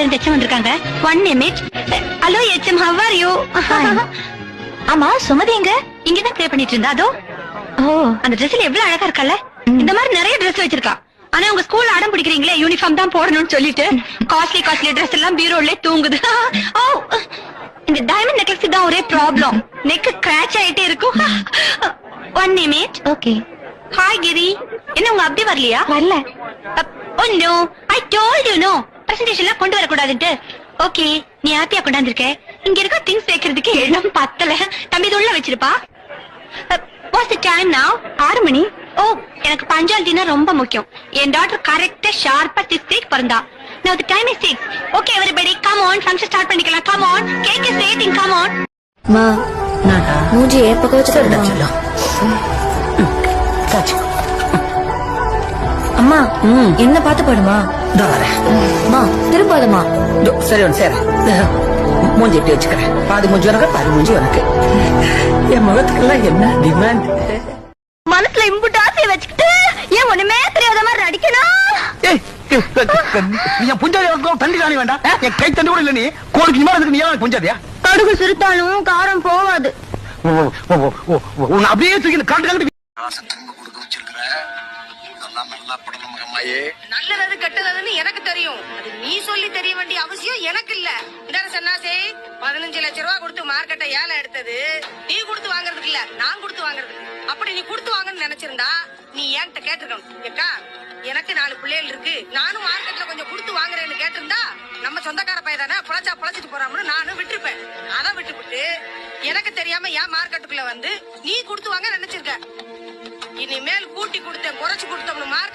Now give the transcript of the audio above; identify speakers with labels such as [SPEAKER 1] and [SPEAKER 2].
[SPEAKER 1] ஸ்கூல்ல இருந்து எச்எம் வந்திருக்காங்க. One minute hello HM how are you
[SPEAKER 2] ஆமா சுமதி எங்க?
[SPEAKER 1] இங்கதான் ப்ளே பண்ணிட்டு இருந்தா. அதோ
[SPEAKER 2] ஓ.
[SPEAKER 1] அந்த ட்ரெஸ்ல எவ்வளவு அழகா இருக்கல்ல? இந்த மாதிரி நிறைய Dress வச்சிருக்கா. ஆனா உங்க ஸ்கூல்ல அடம் பிடிக்கிறீங்களே யூனிஃபார்ம் தான் போடணும்னு சொல்லிட்டு காஸ்ட்லி காஸ்ட்லி Dress எல்லாம் பீரோல தூங்குது. ஓ இந்த டைமண்ட் நெக்லஸ் தான் ஒரே ப்ராப்ளம் நெக் கிராச் ஆயிட்டே இருக்கும். One minute
[SPEAKER 2] okay
[SPEAKER 1] hi Giri. என்ன உங்க அப்படி வரலையா?
[SPEAKER 2] வரல.
[SPEAKER 1] ஓ no I told you no பிரசன்டேஷன்லாம் கொண்டு வரக்கூடாதுன்ட்டு. ஓகே நீ ஹாப்பியா கொண்டாந்துருக்க. இங்க இருக்க திங்ஸ் வைக்கிறதுக்கு இடம் பத்தல. தம்பி இது உள்ள வச்சிருப்பா. What's the time now? ஆறு மணி. ஓ எனக்கு பஞ்சாலிட்டினா ரொம்ப முக்கியம். என் டாக்டர் கரெக்டா ஷார்ப்பா சிக்ஸ் தேக் பிறந்தா. Now the time is six. Okay everybody come on function start பண்ணிக்கலாம். Come on cake is waiting come on.
[SPEAKER 2] மா மூஞ்சி ஏப்பக்க வச்சு அம்மா என்ன பாட்டு பாடுமா?
[SPEAKER 3] இதோ வரேன். இதோ, சரி ஒன்று சரி மூஞ்சி எப்படி வச்சுக்கிறேன். பாதி மூஞ்சி உனக்கு பாதி மூஞ்சி உனக்கு. என் முகத்துக்கெல்லாம் என்ன டிமாண்ட்
[SPEAKER 1] மனசுல இம்புட்டு ஆசையை வச்சுக்கிட்டு ஏன் ஒண்ணுமே தெரியாத மாதிரி நடிக்கணும்?
[SPEAKER 4] என் புஞ்சாதி வளர்க்கணும், தண்டி காணி வேண்டாம். என் கை தண்டி கூட இல்ல நீ. கோடிக்கு மேல இருக்கு நீ ஏன் புஞ்சாதியா?
[SPEAKER 1] கடுகு சிறுத்தாலும் காரம் போவாது
[SPEAKER 4] ஓ, ஓ, ஓ, ஓ, ஓ, உன்னை அப்படியே தூக்கி
[SPEAKER 5] நல்லது கெட்டதுன்னு எனக்கு தெரியும். அது நீ சொல்லி தெரிய வேண்டிய அவசியம் எனக்கு இல்ல. இதான சன்னாசே பதினஞ்சு லட்சம் ரூபாய் கொடுத்து மார்க்கெட்டை ஏழை எடுத்தது. நீ கொடுத்து வாங்குறதுக்கு இல்ல நான் கொடுத்து வாங்குறதுக்கு அப்படி நீ கொடுத்து வாங்கன்னு நினைச்சிருந்தா நீ என்கிட்ட கேட்டிருக்கணும்? ஏக்கா எனக்கு நாலு பிள்ளைகள் இருக்கு. நானும் மார்க்கெட்ல கொஞ்சம் கொடுத்து வாங்குறேன்னு கேட்டிருந்தா நம்ம சொந்தக்கார பையன் தானே புழைச்சா புழைச்சிட்டு போறாமனு நானும் விட்டுருப்பேன். அதை விட்டுவிட்டு எனக்கு தெரியாம ஏன் மார்க்கெட்டுக்குள்ள வந்து நீ கொடுத்து வாங்க நினைச்சிருக்க? இனிமேல் கூட்டி கொடுத்தேன் குறைச்சு கொடுத்தோம்னு மாற